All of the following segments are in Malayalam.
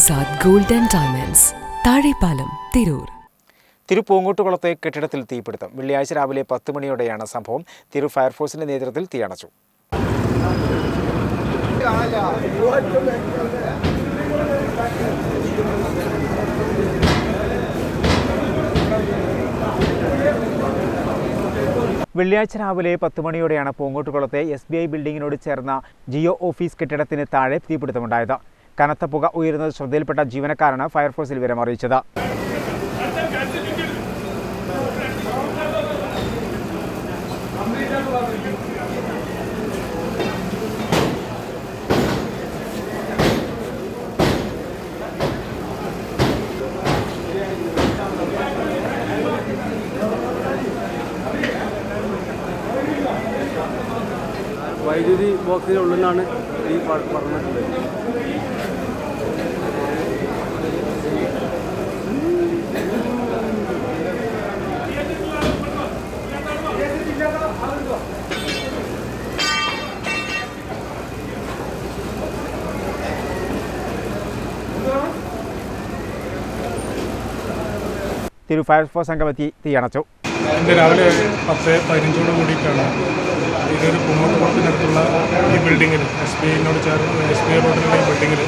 Azad gold and diamonds Thazhepalam Tirur. തിരുപ്പൂങ്കോട്ടുകുളത്തെ കെട്ടിടത്തിൽ തീപിടുത്തം. വെള്ളിയാഴ്ച രാവിലെ പത്ത് മണിയോടെയാണ് സംഭവം. തിരു ഫയർഫോഴ്സിന്റെ നേതൃത്വത്തിൽ തീയണച്ചു. വെള്ളിയാഴ്ച രാവിലെ പത്ത് മണിയോടെയാണ് പൂങ്കോട്ടുകുളത്തെ എസ് ബി ഐ ബിൽഡിങ്ങിനോട് ചേർന്ന ജിയോ ഓഫീസ് കെട്ടിടത്തിന് താഴെ തീപിടുത്തമുണ്ടായത്. കനത്ത പുക ഉയരുന്നത് ശ്രദ്ധയിൽപ്പെട്ട ജീവനക്കാരാണ് ഫയർഫോഴ്സിൽ വിവരം അറിയിച്ചത് വൈദ്യുതി നിന്നാണ് ഈ പറഞ്ഞിട്ടുണ്ട്. തിരു ഫയർഫോഴ്സ് സംഘം എത്തി തീയണച്ചു. രാവിലെ പത്ത് പതിനഞ്ചോട് കൂടിയിട്ടാണ്. ഇതൊരു കുമ്മട്ടുകുളത്തിനടുത്തുള്ള ഈ ബിൽഡിങ്ങിൽ എസ് ബി ഐനോട് ചേർന്ന് എസ് ബി ഐ റോഡിലുള്ള ഈ ബിൽഡിങ്ങിൽ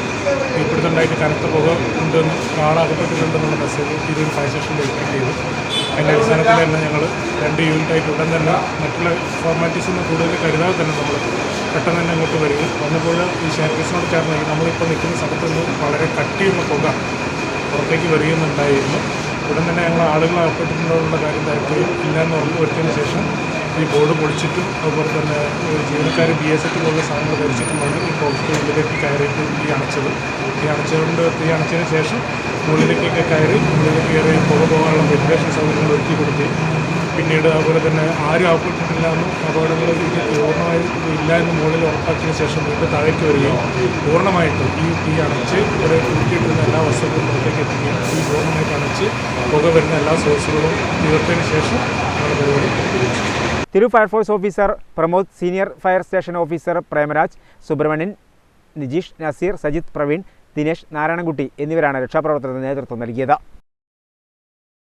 തീപിടുത്തമുണ്ടായിട്ട് കനത്ത പുക ഉണ്ടെന്ന് ആളകപ്പെട്ടിട്ടുണ്ടെന്നുള്ള മെസ്സേജ് ഇതൊരു ഫയർ സ്റ്റേഷൻ ഡെലിവറി ചെയ്തു. അതിന്റെ അടിസ്ഥാനത്തിൽ തന്നെ ഞങ്ങൾ രണ്ട് യൂണിറ്റായിട്ട് ഉടൻ തന്നെ മറ്റുള്ള ഫോർമാലിറ്റീസ് ഒന്നും കൂടുതൽ കരുതാതെ തന്നെ നമ്മൾ പെട്ടെന്ന് തന്നെ അങ്ങോട്ട് വരികയും വന്നപ്പോൾ ഈ ഷെയർക്കേസിനോട് ചേർന്ന് നമ്മളിപ്പോൾ നിൽക്കുന്ന സ്ഥലത്ത് നിന്ന് വളരെ കട്ടിയുള്ള പുക പുറത്തേക്ക് വരികയെന്നുണ്ടായിരുന്നു. ഉടൻ തന്നെ ഞങ്ങൾ ആളുകൾ അകപ്പെട്ടിട്ടുള്ള കാര്യം തിരക്കുകയും ഇല്ലയെന്ന് ഉറപ്പ് വരുത്തിയതിന് ശേഷം ഈ ബോർഡ് പൊളിച്ചിട്ടും അതുപോലെ തന്നെ ജീവനക്കാർ ബി എസ് എഫ് പോലുള്ള സാധനങ്ങൾ ധരിച്ചിട്ടുമാണ് ഈ പോസ്റ്റ് ഉള്ളിലേക്ക് കയറിയിട്ട് തീ അണച്ചത് തീ അണച്ചുകൊണ്ട് തീ അണച്ചതിന് ശേഷം മുകളിലേക്കൊക്കെ കയറി മുകളിലേക്ക് കയറി പുക പോകാനുള്ള വെന്റിലേഷൻ സൗകര്യങ്ങൾ ഒരുക്കി കൊടുത്തി പിന്നീട് അതുപോലെ തന്നെ ആരും ആപ്പിട്ടിട്ടില്ല എന്നും അപകടങ്ങൾ പൂർണമായും ഇല്ല എന്ന് മുകളിൽ ഉറപ്പാക്കിയ ശേഷം വീണ്ടും താഴേക്ക് വരികയും പൂർണമായിട്ട് ഈ തീ അണച്ച് ഇവിടെ കൂട്ടിയിട്ടിരുന്ന എല്ലാ വസ്തുക്കളും പുറത്തേക്ക് എത്തുകയും തീ പൂർണമായിട്ട് അണച്ച് പുക വരുന്ന എല്ലാ സോഴ്സുകളും തീർത്തതിന് ശേഷം നമ്മുടെ പരിപാടി. തിരു fire force officer Pramod senior fire station officer Premaraj Subrahmanyan Nijeesh Naseer Sajith Praveen Dinesh Narayanankutty എന്നിവരാണ് രക്ഷാപ്രവർത്തനത്തിന് നേതൃത്വം നൽകിയത്.